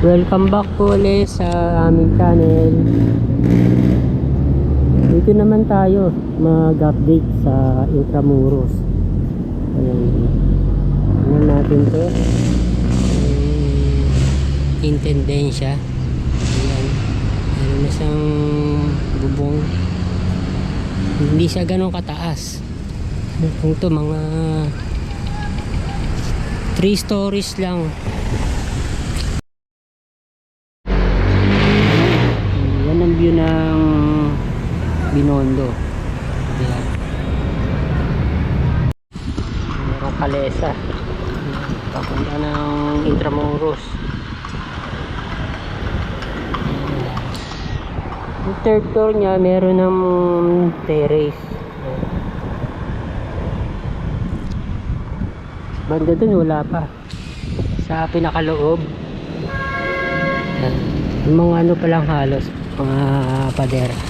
Welcome back po ulit sa aming channel. Dito naman tayo mag-update sa Intramuros. Ayan. Tingnan natin to. Yung Intendensya. Ayan. Meron na siyang bubong. Hindi siya ganun kataas. Ito mga 3 stories lang. Yan ang view ng Binondo. Ayan. Merong kalesa. Papunta ng Intramuros. Yung third floor niya, meron ng terrace. Banda dun, wala pa. Sa pinakaloob. Ayan. Yung mga ano pa lang halos, mga pader.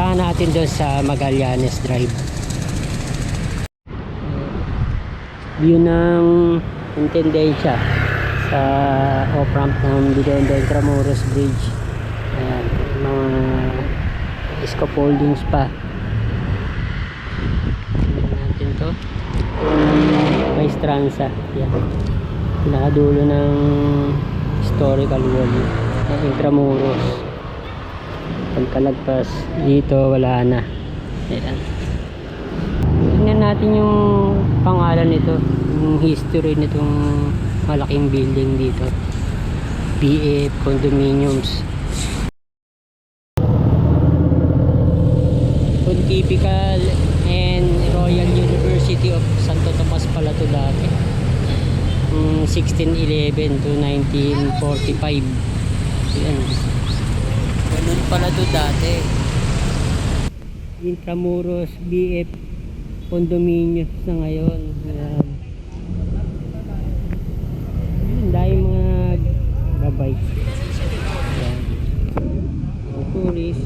Puntahan natin doon sa Magallanes Drive. View ng Intendensya sa off-ramp ng Bidondo Intramuros Bridge. Ayan, mga scaffoldings pa. Tingnan natin to. Maestranza. Yan. Nakadulo ng historical wall ng Intramuros. Pagkalagpas dito wala na. Ayan. Tingnan natin yung pangalan nito, yung history nitong malaking building dito. PF Condominiums. Pontifical and Royal University of Santo Tomas pala to dati. Mm, 1611 to 1945. Yan. Ganun pala to dati. Intramuros BF Condominiums na ngayon. Ayan. Ang dahil mga babay. Ayan. Mga tourist.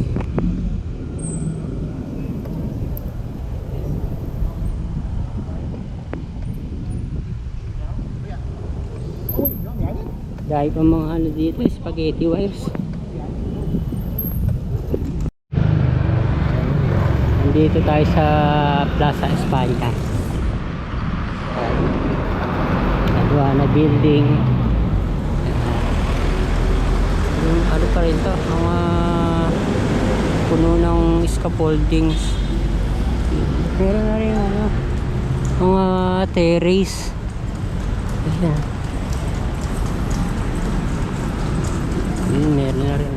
Dahil pa mga ano dito, spaghetti wires. Nandito tayo sa Plaza España. Aduana Building. Yung ano pa rin to, mga puno ng scaffoldings. Meron na rin ano, mga terrace. Ayan. Hmm, meron na rin.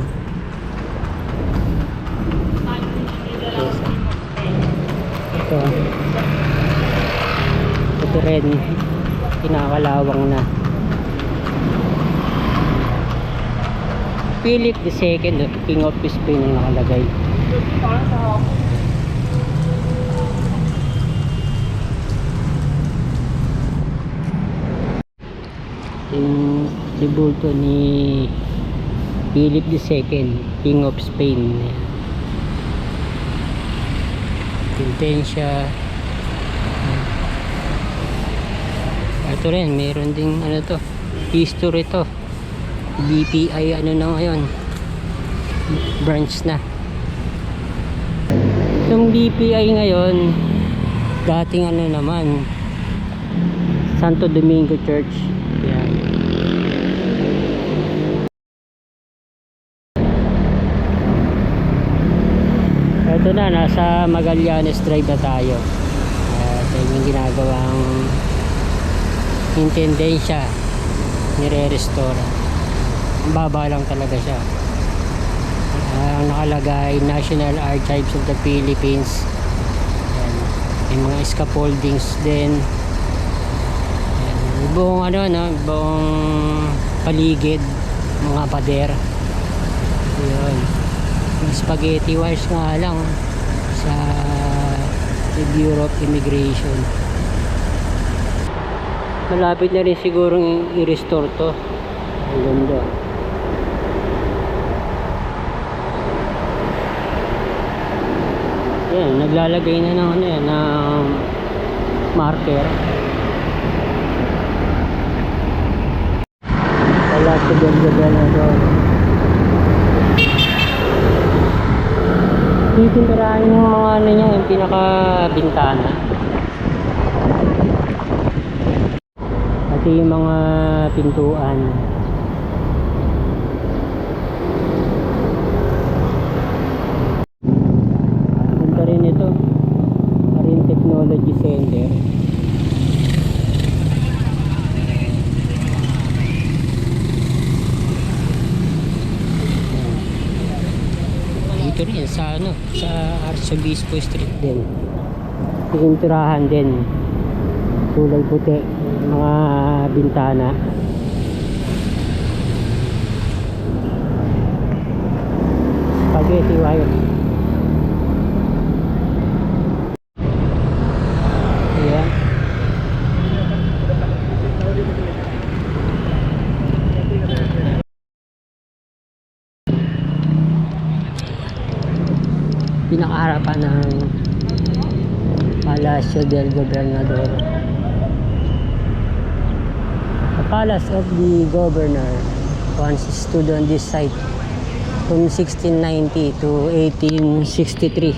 Ito. Ito rin. Kinakalawang na. Philip II, King of Spain ang nakalagay. Yung debulto ni Philip II, King of Spain. Intensya. Ito rin, meron ding ano to, history to. BPI ano na ngayon. Branch na. Itong BPI ngayon, dating ano naman, Santo Domingo Church. Yan. Ito na, nasa Magallanes Drive na tayo. At uh, yung ginagawang intendensya nire-restore. Baba lang talaga siya. Ang nakalagay National Archives of the Philippines. Ayan. May mga scaffoldings din. Ayan. Buong ano, no, buong paligid, mga pader. Yun. Spaghetti wires nga lang sa Bureau of Immigration. Malapit na rin sigurong i-restore to. Ang ganda. Yan, naglalagay na ng ano yan, ng marker. Palacio del Gobernador. Titintirahan yung mga ano niya, yung pinaka-bintana. Pati yung mga pintuan. Punta rin ito. Marine Technology Center. Dito rin sa ano, sa Arsobispo Street din. Pinturahan din. Kulay puti, mga bintana. Spaghetti wire. Ayan. Pinakaharapan ng Palacio del Gobernador. The Palace of the Governor once stood on this site from 1690 to 1863.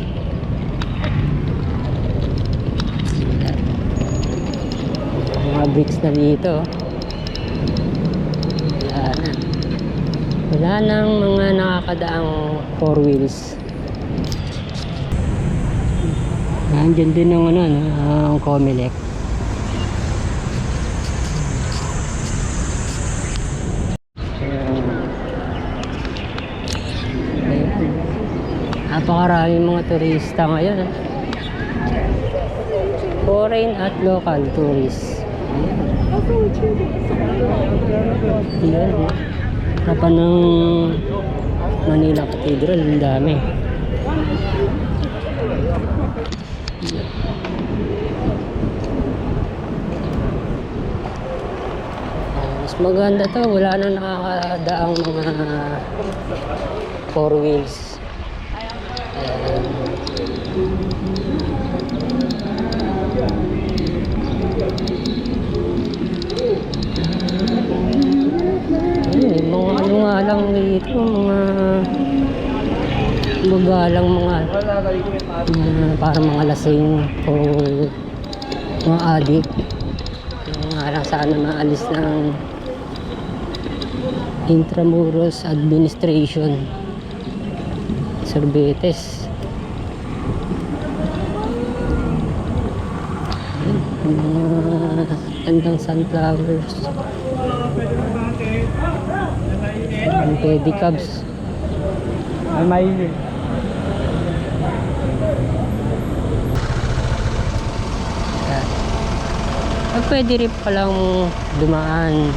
Mga bricks na dito. Wala nang mga nakakadaang four wheels. Nandiyan din ang ano, no, ang Comelec. Ayan. Napakaraming mga turista ngayon. ah. Foreign at local tourists. Ayan. Ayan. oh. Harapan ng Manila Cathedral, ang dami. Maganda to, wala na nakakadaang mga four wheels. Ayan. Ayun, eh, mga ano nga lang dito, mga magalang mga mga parang mga lasing o mga adik. Nga lang sana maalis ng Intramuros Administration Sorbetes mga gandang sunflowers ang pedicabs Ay, mainit. Yan. At pwede rin palang dumaan.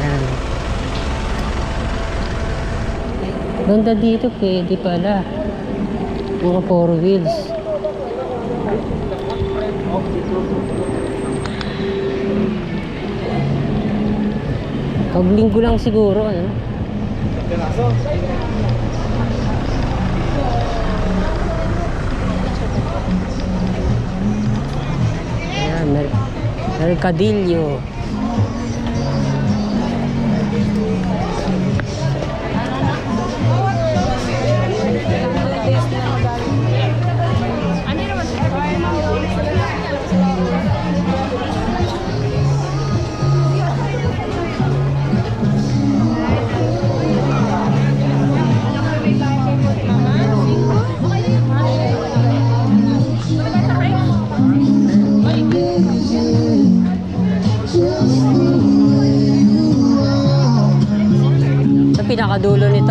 Yan. Banda dito pwede pala. Mga four wheels. Pag linggo lang siguro, ano? Ayan, mer Mercadillo. Sa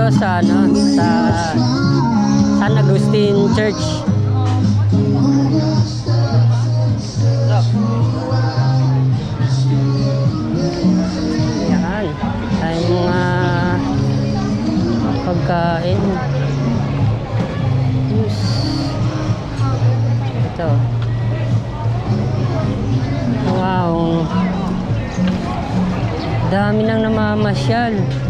nito sa ano, sa San Agustin Church. Yan. Ay mga pagkain. Juice. Ito. Wow. Dami nang namamasyal.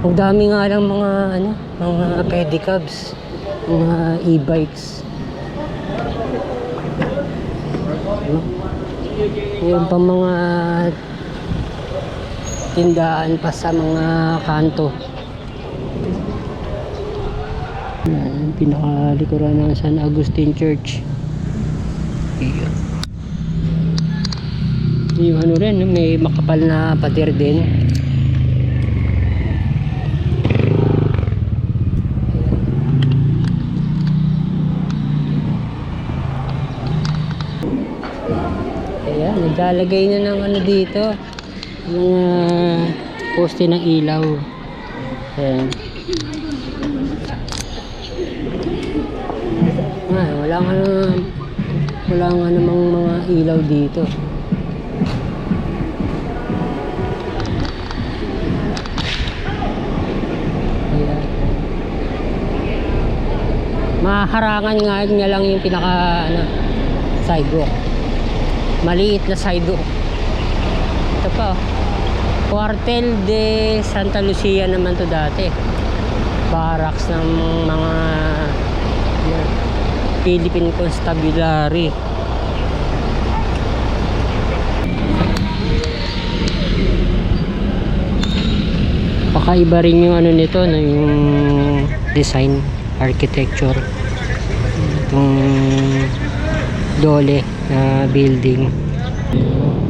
Ang dami nga lang mga ano, mga pedicabs, mga e-bikes. Ano? Mayroon pa mga tindahan pa sa mga kanto. Yan, pinakalikuran ng San Agustin Church. Ayan. Yung ano rin, may makapal na pader din. Ayan, naglalagay na ng ano dito. Mga poste ng ilaw. Ayan. Ah, wala nga naman, wala nga namang mga ilaw dito. Ayan. Maharangan nga niya lang yung pinaka ano, sidewalk. Maliit na sidewalk. Ito pa. oh. Cuartel de Santa Lucia naman to dati. Barracks ng mga yan, Philippine Constabulary. Pakaiba rin yung ano nito, no, yung design, architecture. Itong dole na building.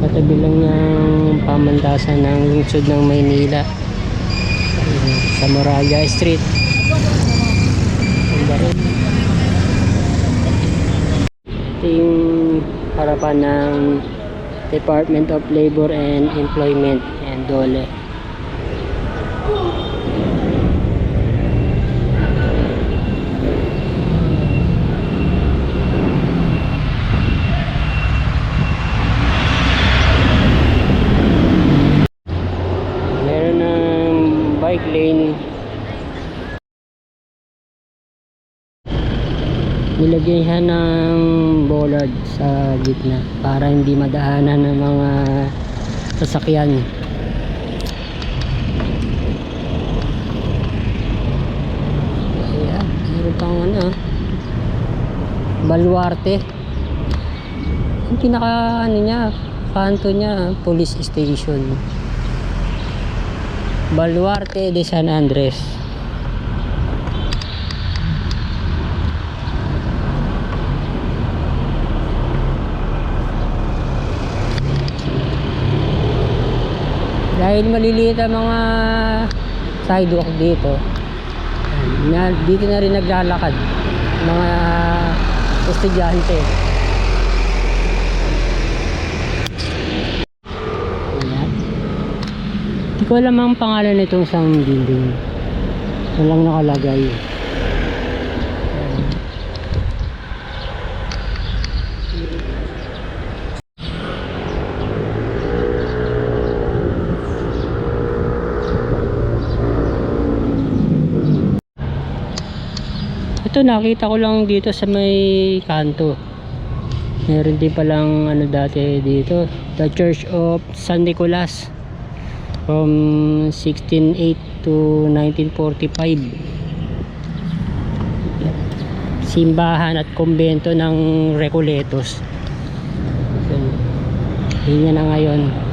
Katabi lang yung pamantasan ng lungsod ng Maynila. Sa Moralia Street. Ito yung harapan ng Department of Labor and Employment and Dole. Meron ng bike lane. Siya ng bollard sa gitna para hindi madaanan ng mga sasakyan. Ayan, meron pang ano, baluarte. Yung pinaka ano niya, kanto niya, police station. Baluarte de San Andres. Dahil maliliit ang mga sidewalk dito, na, dito na rin naglalakad mga estudyante. Hindi ko alam ang pangalan nitong isang building. Walang nakalagay. Ito nakita ko lang dito sa may kanto. Meron din palang ano dati dito, The Church of San Nicolas from 1608 to 1945. Simbahan at kumbento ng Recoletos. So, yun na ngayon.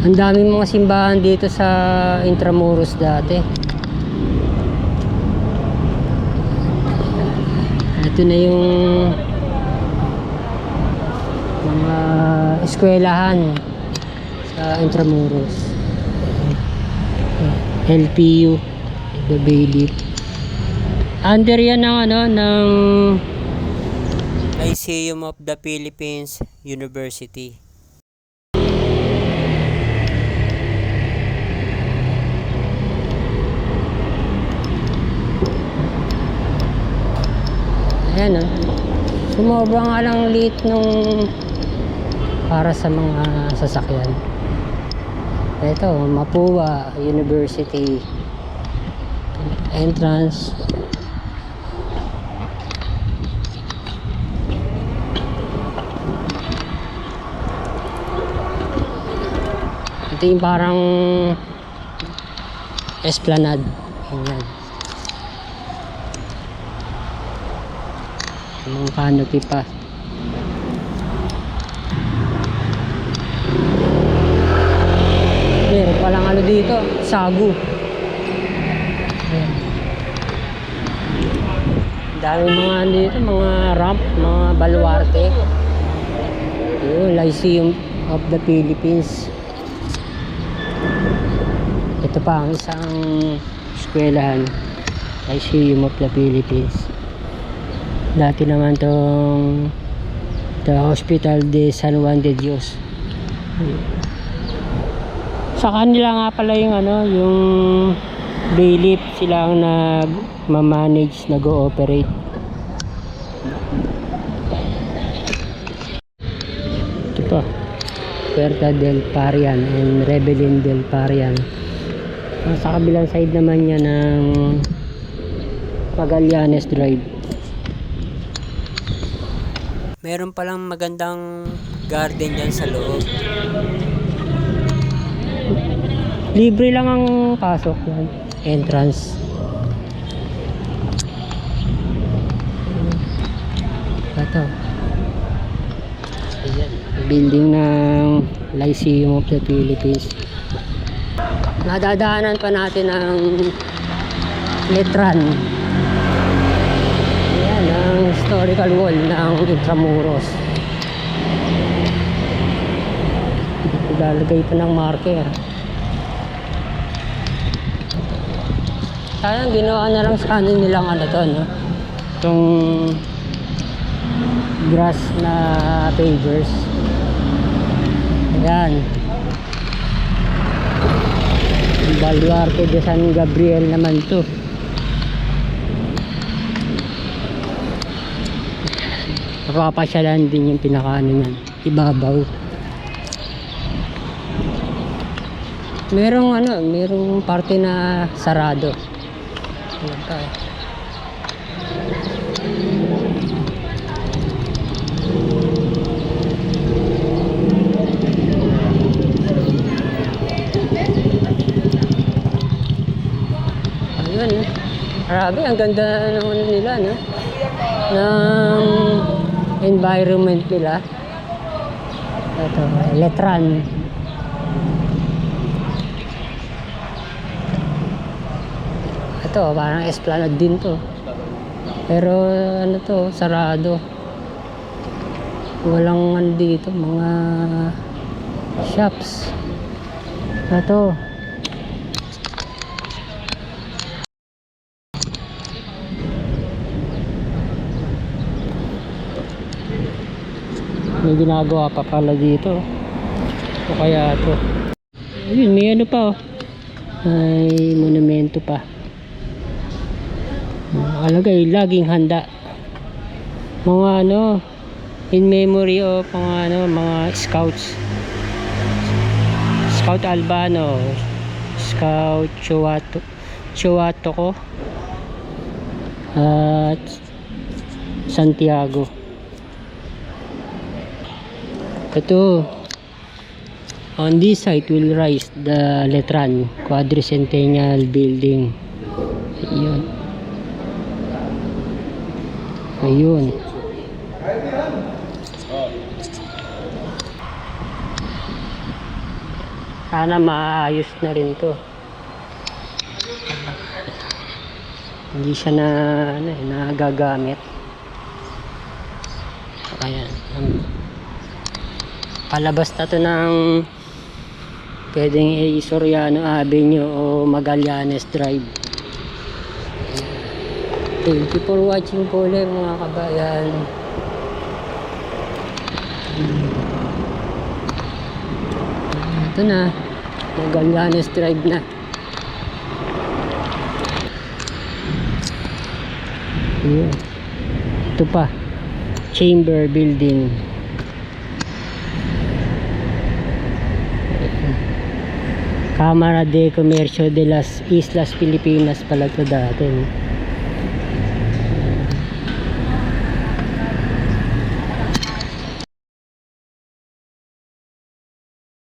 Ang daming mga simbahan dito sa Intramuros dati. Ito na yung mga eskwelahan sa Intramuros. LPU, the Bailey. Under yan ng ano, ng Lyceum of the Philippines University. Ayan o. Sumobra nga lang liit nung para sa mga sasakyan. Ito, Mapua University entrance. Ito yung parang esplanade. Ayan. Mga canopy pa. Meron palang ano dito, sagu. Ayan. Dami mga ano dito, mga ramp, mga baluarte. Yun, Lyceum of the Philippines. Ito pa ang isang eskwelahan. Lyceum of the Philippines. Dati naman tong the Hospital de San Juan de Dios. Sa kanila nga pala yung ano, yung bailiff sila ang nag-manage, nag-ooperate. Ito pa. Puerta del Parian and Rebelin del Parian. Sa kabilang side naman niya ng Magallanes Drive. Meron palang magandang garden dyan sa loob. Libre lang ang pasok yan. Entrance. Ito. Ayan. Building ng Lyceum of the Philippines. Nadadaanan pa natin ang Letran. Ang historical wall ng Intramuros. Ilalagay pa ng marker. Sayang ginawa na lang sa ano nilang ano to, no? Itong grass na pavers. Ayan. Baluarte de San Gabriel naman to. Napapasyalan din yung pinakaano niyan. Ibabaw. Merong ano, merong parte na sarado. Ayan tayo. Ayun, eh. Ang ganda ano nila, no? Ng environment nila. Ito, Letran. Ito, parang esplanade din to. Pero ano to, sarado. Walang ano mga shops. Ito. May ginagawa pa pala dito. O kaya to. Ayun, may ano pa oh. May monumento pa. Nakalagay, laging handa. Mga ano, in memory of mga ano, mga scouts. Scout Albano, Scout Chuato, Chuato ko, at Santiago. Ito, on this site will rise the Letran Quadricentennial Building. Ayun. Ayun. Sana maayos na rin to. Hindi siya na, ano, eh, nagagamit. Ayan. Um, palabas na to ng pwedeng. Soriano Avenue o Magallanes Drive. Thank you for watching po ulit mga kabayan. Ito na. Magallanes Drive na. Ayan. Ito pa. Chamber Building. Cámara de Comercio de las Islas Filipinas pala ito dati.